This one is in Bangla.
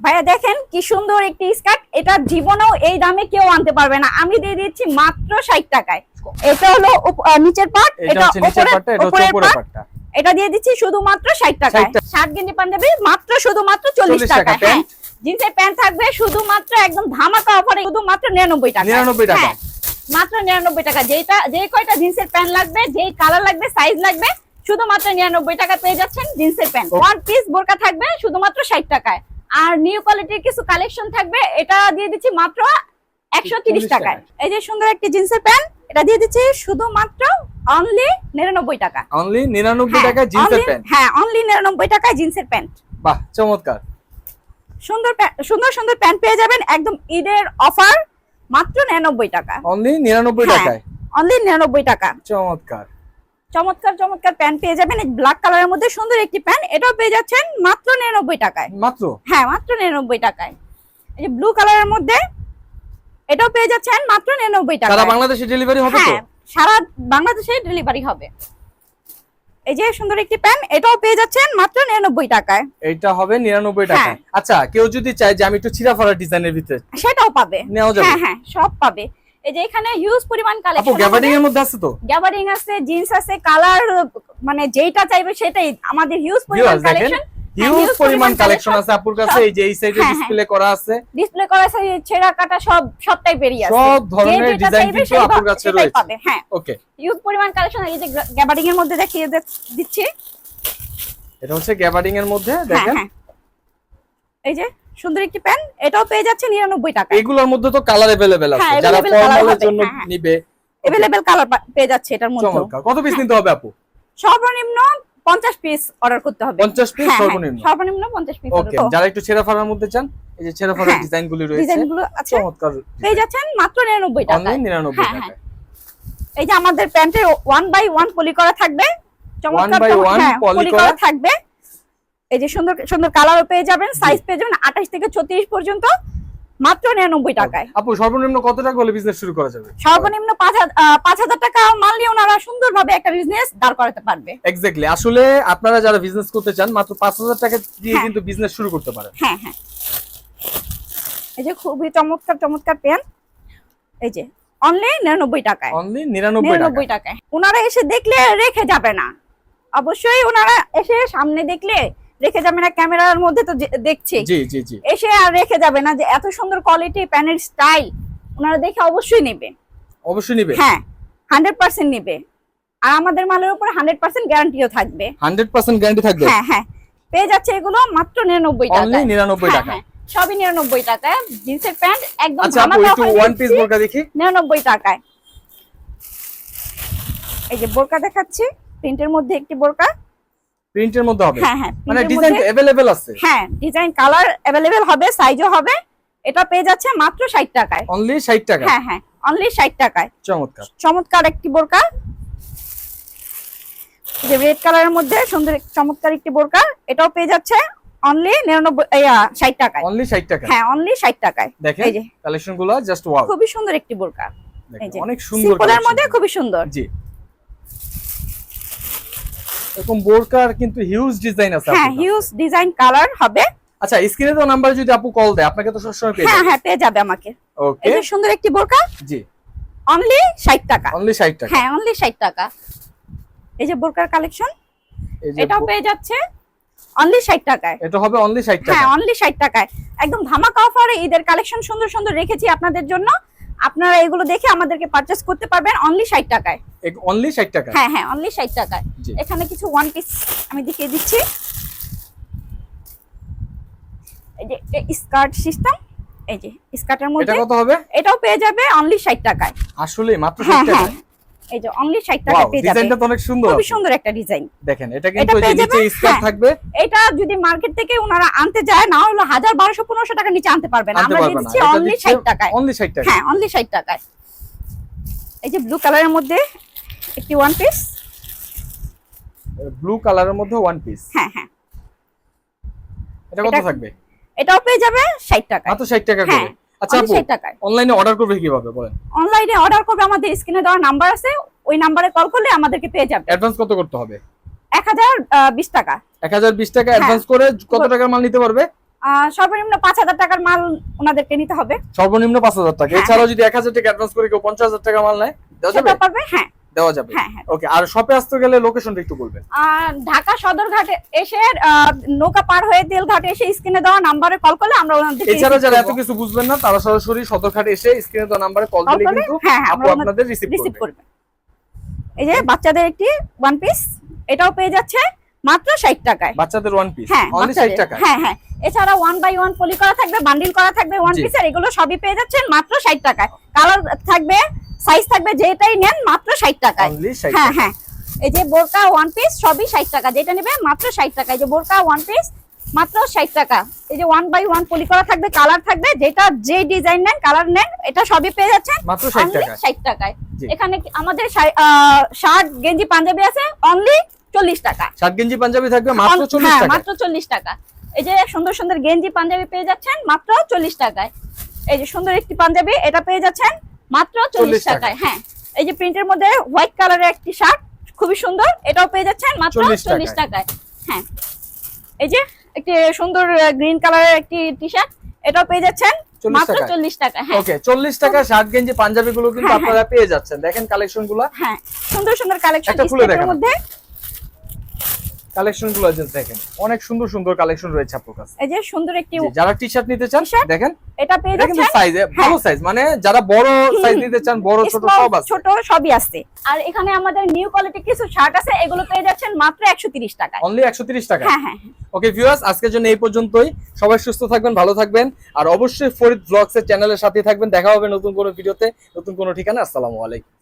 ভাইয়া দেখেন কি সুন্দর একটি স্কার্ট। এটা জীবনেও এই দামে কেউ আনতে পারবে না। আমি দিয়ে দিচ্ছি মাত্র ষাট টাকায়। এটা হলো নিচের পার্ট এটা উপরের পাটটা এটা দিয়ে দিচ্ছি শুধুমাত্র ষাট টাকায়। 60 টাকা। গেঞ্জি পাঞ্জাবি মাত্র শুধুমাত্র চল্লিশ 40 টাকা, হ্যাঁ জিন্সের প্যান্ট থাকবে শুধুমাত্র একদম ধামাকা অফারে শুধুমাত্র নিরানব্বই টাকা 99 টাকা। হ্যাঁ, মাত্র নিরানব্বই টাকা। যেটা যে কয়টা জিন্সের প্যান্ট লাগবে যেই কালার লাগবে সাইজ লাগবে শুধুমাত্র নিরানব্বই টাকা পেয়ে যাচ্ছেন জিন্সের প্যান্ট ওয়ান পিস বোরকা থাকবে শুধুমাত্র ষাট টাকায়। আর নিউ কোয়ালিটির কিছু কালেকশন থাকবে এটা দিয়ে দিচ্ছি মাত্র একশো তিরিশ টাকায়। এই যে সুন্দর একটি জিন্সের প্যান্ট এটা দিয়ে দিচ্ছি শুধুমাত্র অনলি নিরানব্বই টাকা অনলি 99 হ্যাঁ, টাকা জিন্সের প্যান্ট? হ্যাঁ অনলি নিরানব্বই টাকায় জিন্সের প্যান্ট। বাহ চমৎকার। সুন্দর সুন্দর সুন্দর প্যান্ট পেয়ে যাবেন একদম ঈদের অফার মাত্র নিরানব্বই টাকা। অনলি 99 হ্যাঁ। টাকায়। অনলি নিরানব্বই টাকা। চমৎকার। চমৎকার চমৎকার প্যান্ট পেয়ে যাবেন। ব্ল্যাক কালারের মধ্যে সুন্দর একটি প্যান্ট। এটাও পেয়ে যাচ্ছেন মাত্র নিরানব্বই টাকায়। মাত্র? হ্যাঁ মাত্র নিরানব্বই টাকায়। এই যে ব্লু কালারের মধ্যে এটাও পেয়ে যাচ্ছেন মাত্র নিরানব্বই টাকা সারা বাংলাদেশে ডেলিভারি হবে তো? হ্যাঁ সারা বাংলাদেশে ডেলিভারি হবে। এই যে সুন্দর একটি প্যান্ট এটাও পেয়ে যাচ্ছেন মাত্র নিরানব্বই টাকায়। এটা হবে 99 টাকা হ্যাঁ। আচ্ছা কেউ যদি চায় যে আমি একটু ছিড়াফাড়া ডিজাইনের ভিতরে সেটাও পাবে। নেওয়া যাবে? হ্যাঁ হ্যাঁ সব পাবে। এই যে এখানে হিউজ পরিমাণ আপু কালেকশন গ্যাবার্ডিং এর মধ্যে আছে তো? গ্যাবারিং আছে জিন্স আছে কালার মানে যেইটা চাইবে সেটাই। আমাদের হিউজ পরিমাণ কালেকশন হিউজ পরিমাণ কালেকশন আছে আপুর কাছে এই যে এই সাইডে হ্যাঁ, ডিসপ্লে করা আছে। ডিসপ্লে করা আছে ছেঁড়া কাটা সব সব টাইপেরই আছে। সব ধরনের ডিজাইন কিন্তু আপুর কাছে রয়েছে। হ্যাঁ। ওকে হিউজ পরিমাণ কালেকশন এই যে গ্যাবারিং এর মধ্যে দেখিয়ে দিচ্ছি। এটা হচ্ছে গ্যাবার্ডিং এর মধ্যে হ্যাঁ দেখেন। হ্যাঁ। এই যে সুন্দর একটি প্যান্ট এটাও পেয়ে যাচ্ছে নিরানব্বই টাকা এগুলোর মধ্যে তো কালার अवेलेबल আছে হ্যাঁ, যারা available colour ফর্মালের হবে, জন্য হ্যাঁ, হ্যাঁ। নিবে এভেলেবেল কালার পেয়ে যাচ্ছে এটার মধ্যে চমৎকার কত পিস নিতে হবে আপু সর্বনিম্ন পঞ্চাশ পিস অর্ডার করতে হবে 50 পিস হ্যাঁ, হ্যাঁ, সর্বনিম্ন সর্বনিম্ন পঞ্চাশ পিস ওকে যারা একটু ছেঁড়া ফাড়ার মধ্যে চান এই যে ছেঁড়া ফাড়ার হ্যাঁ, ডিজাইন গুলি রয়েছে ডিজাইন গুলো আছে চমৎকার পেয়ে যাচ্ছেন মাত্র নিরানব্বই টাকা অনলাইন 99 হ্যাঁ, টাকা এই যে আমাদের প্যান্টের ওয়ান বাই ওয়ান পলি করা থাকবে চমৎকার by চমৎকার- one হ্যাঁ, poly পলি করা। করা থাকবে এই যে সুন্দর সুন্দর কালারও পেয়ে যাবেন সাইজ পেয়ে যাবেন আঠাশ থেকে ছত্রিশ পর্যন্ত মাত্র নিরানব্বই টাকায়। আপু সর্বনিম্ন কত টাকা হলে বিজনেস শুরু করা যাবে? সর্বনিম্ন পাঁচ হাজার পাঁচ হাজার টাকা মাল নিয়ে ওনারা সুন্দরভাবে একটা বিজনেস দাঁড় করাতে পারবে। এক্স্যাক্টলি আসলে আপনারা যারা বিজনেস করতে চান মাত্র 5000 টাকা দিয়ে হ্যাঁ। কিন্তু বিজনেস শুরু করতে পারেন। হ্যাঁ হ্যাঁ। এই যে খুবই চমৎকার চমৎকার পেন এই যে অনলি নিরানব্বই টাকায়। অনলি 99 টাকা নিরানব্বই টাকায়। ওনারা এসে দেখলে রেখে যাবে না। অবশ্যই ওনারা এসে সামনে দেখলে রেখে যাবে না ক্যামেরার মধ্যে তো দেখছি। জি জি জি। এসে আর রেখে যাবে না যে এত সুন্দর কোয়ালিটি প্যানের স্টাইল ওনারা দেখে অবশ্যই নেবে। অবশ্যই নিবে? হ্যাঁ হান্ড্রেড পার্সেন্ট নেবে। আর আমাদের মালের উপর হান্ড্রেড পার্সেন্ট গ্যারান্টিও থাকবে। 100% গ্যারান্টি থাকবে? হ্যাঁ হ্যাঁ। পেয়ে যাচ্ছে এগুলো মাত্র নিরানব্বই অনলি টাকা 99 টাকা। সবই নিরানব্বই টাকায়। জিন্সের প্যান্ট একদম আচ্ছা ওয়ান পিস বোরকা দেখি। নিরানব্বই টাকায়। এই যে বোরকা দেখাচ্ছি প্রিন্টের মধ্যে একটি বোরকা। প্রিন্টের মধ্যে হবে হ্যাঁ হ্যাঁ মানে print এর ডিজাইন মধ্যে- अवेलेबल আছে হ্যাঁ ডিজাইন কালার অ্যাভেলেবেল হবে সাইজও হবে এটা পেয়ে যাচ্ছে মাত্র ষাট টাকায় অনলি 60 টাকা হ্যাঁ হ্যাঁ অনলি ষাট টাকায় চমৎকার চমৎকার একটি বোরকা যে রেড কালারের মধ্যে সুন্দর এক- চমৎকার একটি বোরকা এটাও পেয়ে যাচ্ছে অনলি নিরানব্বই ষাট টাকায় অনলি 60 টাকা হ্যাঁ অনলি ষাট টাকায় দেখেন এই যে কালেকশন গুলো জাস্ট ওয়াও খুবই সুন্দর একটি বোরকা এই যে অনেক সুন্দর সিম্পলের collection মধ্যে গুলো। খুবই সুন্দর জি এরকম বোরকার কিন্তু হিউজ ডিজাইন আছে হ্যাঁ হিউজ ডিজাইন কালার হবে। আচ্ছা স্ক্রিনে তো নাম্বার যদি আপু কল দেয় আপনাকে তো সবসময় পেয়ে হ্যাঁ হ্যাঁ পেয়ে যাবে আমাকে। ওকে সুন্দর একটি বোরকা জি। অনলি ষাট টাকা। অনলি 60 টাকা। হ্যাঁ অনলি ষাট টাকা। এই যে বোরকার কালেকশন এটাও পেয়ে যাচ্ছে অনলি ষাট টাকায়। এটা হবে অনলি 60 টাকা। হ্যাঁ অনলি ষাট টাকায়। একদম ধামাকা অফারে ঈদের কালেকশন সুন্দর সুন্দর রেখেছি আপনাদের জন্য। আপনারা এগুলো দেখে আমাদেরকে পারচেজ করতে পারবেন অনলি ষাট টাকায়। অনলি 60 টাকা হ্যাঁ হ্যাঁ অনলি ষাট টাকায়। এখানে কিছু ওয়ান পিস আমি দেখিয়ে দিচ্ছি। এই যে স্কার্ট সিস্টেম এই যে স্কার্টের এটা মধ্যে কত হবে? এটাও পেয়ে যাবে অনলি ষাট টাকায়। আসলে মাত্র হ্যাঁ 60 টাকা হ্যাঁ এই যে অনলি টাকা পেয়ে যাবে। ডিজাইনটা তো অনেক সুন্দর আপু। সুন্দর একটা ডিজাইন দেখেন এটা কিন্তু যে নিচে স্কার্ট হ্যাঁ। থাকবে। এটা যদি মার্কেট থেকে ওনারা আনতে যায় না হলো হাজার বারোশো পনেরোশো টাকা নিচে আনতে পারবেন। আমরা দিচ্ছি এটা অনলি দিচ্ছে ষাট টাকায়। অনলি 60 টাকা হ্যাঁ অনলি ষাট টাকায়। এই যে ব্লু কালারের মধ্যে একটি ওয়ান পিস ব্লু কালারের মধ্যে ওয়ান পিস হ্যাঁ হ্যাঁ। এটা কত থাকবে? এটাও পেয়ে যাবে ষাট টাকায়। মাত্র 60 টাকা করে। আচ্ছা আপু টাকায়। অনলাইনে অর্ডার করবে কীভাবে বলেন। অনলাইনে অর্ডার করবে আমাদের স্ক্রিনে দেওয়া নাম্বার আছে ওই নাম্বারে কল করলে আমাদেরকে পেয়ে যাবে। অ্যাডভান্স কত করতে হবে? এক হাজার আহ, বিশ টাকা। 1020 টাকা। অ্যাডভান্স করে কত টাকার মাল নিতে পারবে? সর্বনিম্ন পাঁচ হাজার টাকার মাল ওনাদেরকে নিতে হবে। সর্বনিম্ন পাঁচ হাজার টাকা। হ্যাঁ, এছাড়াও যদি এক হাজার টাকা অ্যাডভান্স করে কেউ পঞ্চাশ হাজার টাকা মাল নেয় দেওয়া যাবে? পারবে হ্যাঁ। দেওয়া যাবে। হ্যাঁ হ্যাঁ। ওকে আর শপে আসতে গেলে লোকেশনটা একটু বলবেন। আর ঢাকা সদরঘাটে এসে নৌকা পার হয়ে তেলঘাটে এসে স্ক্রিনে দেওয়া নাম্বারে কল করলে আমরা ওনাদেরকে এছাড়া যারা এত কিছু বুঝবেন না তারা সরাসরি সদরঘাটে এসে স্ক্রিনে দেওয়া নাম্বারে কল দিলে কিন্তু হ্যাঁ, হ্যাঁ, আপনাদের রিসিভ করবে। এই যে বাচ্চাদের একটি ওয়ান পিস এটাও পেয়ে যাচ্ছে মাত্র ষাট টাকায়। বাচ্চাদের ওয়ান পিস হ্যাঁ অনলি ষাট বাচ্চাদের। টাকা হ্যাঁ হ্যাঁ। এছাড়া ওয়ান বাই ওয়ান পলি করা থাকবে বান্ডিল করা থাকবে ওয়ান পিস পিসের এগুলো সবই পেয়ে যাচ্ছেন মাত্র ষাট টাকায়। কালার থাকবে সাইজ থাকবে যেটাই নেন মাত্র ষাট টাকায়। হ্যাঁ হ্যাঁ। এই যে বোরকা ওয়ান পিস সবই ষাট টাকা। যেটা নেবে মাত্র ষাট টাকা। এই যে বোরকা ওয়ান পিস মাত্র ষাট টাকা। এই যে ওয়ান বাই ওয়ান পলি করা থাকবে কালার থাকবে যেটা যে ডিজাইন নেন কালার নেন এটা সবই পেয়ে যাচ্ছেন। মাত্র ষাট টাকায়। এখানে কি- আমাদের শার্ট গেঞ্জি পাঞ্জাবি আছে অনলি চল্লিশ টাকা। শার্ট গেঞ্জি পাঞ্জাবি থাকবে মাত্র চল্লিশ হ্যাঁ, টাকা মাত্র চল্লিশ টাকা। এই যে সুন্দর সুন্দর গেঞ্জি পাঞ্জাবি পেয়ে যাচ্ছেন মাত্র চল্লিশ টাকায়। এই যে সুন্দর একটি পাঞ্জাবি এটা পেয়ে যাচ্ছেন মাত্র চল্লিশ টাকায়। হ্যাঁ। এই যে প্রিন্টের মধ্যে হোয়াইট কালারের একটি শার্ট খুবই সুন্দর এটাও পেয়ে যাচ্ছেন মাত্র চল্লিশ টাকায়। হ্যাঁ। এই যে একটি সুন্দর গ্রিন কালারের একটি টি শার্ট এটাও পেয়ে যাচ্ছেন মাত্র টাকায়। চল্লিশ টাকা হ্যাঁ। ওকে চল্লিশ টাকা শার্ট গেঞ্জি পাঞ্জাবি গুলো কিন্তু হ্যাঁ, আপনারা পেয়ে যাচ্ছেন। দেখেন কালেকশনগুলো। হ্যাঁ সুন্দর সুন্দর কালেকশন মধ্যে কালেকশনগুলো দেখেন অনেক সুন্দর সুন্দর কালেকশন রয়েছে আপনার কাছে। এই যে সুন্দর একটি যারা টি শার্ট নিতে চান দেখেন এটা পেয়ে যাচ্ছেন? সাইজ ভালো সাইজ মানে যারা বড় সাইজ নিতে চান বড় ছোট সব আছে। ছোট সবই আছে। আর এখানে আমাদের নিউ কোয়ালিটি কিছু শার্ট আছে এগুলো পেয়ে যাচ্ছেন মাত্র একশো তিরিশ টাকায়। অনলি একশো তিরিশ টাকা হ্যাঁ হ্যাঁ ওকে ভিউয়ার্স আজকের জন্য এই পর্যন্তই। সবাই সুস্থ থাকবেন ভালো থাকবেন। আর অবশ্যই ফরিদ ব্লগস এর চ্যানেলের সাথে থাকবেন। দেখা হবে নতুন কোনো ভিডিওতে নতুন কোনো ঠিকানা। আসসালামু আলাইকুম।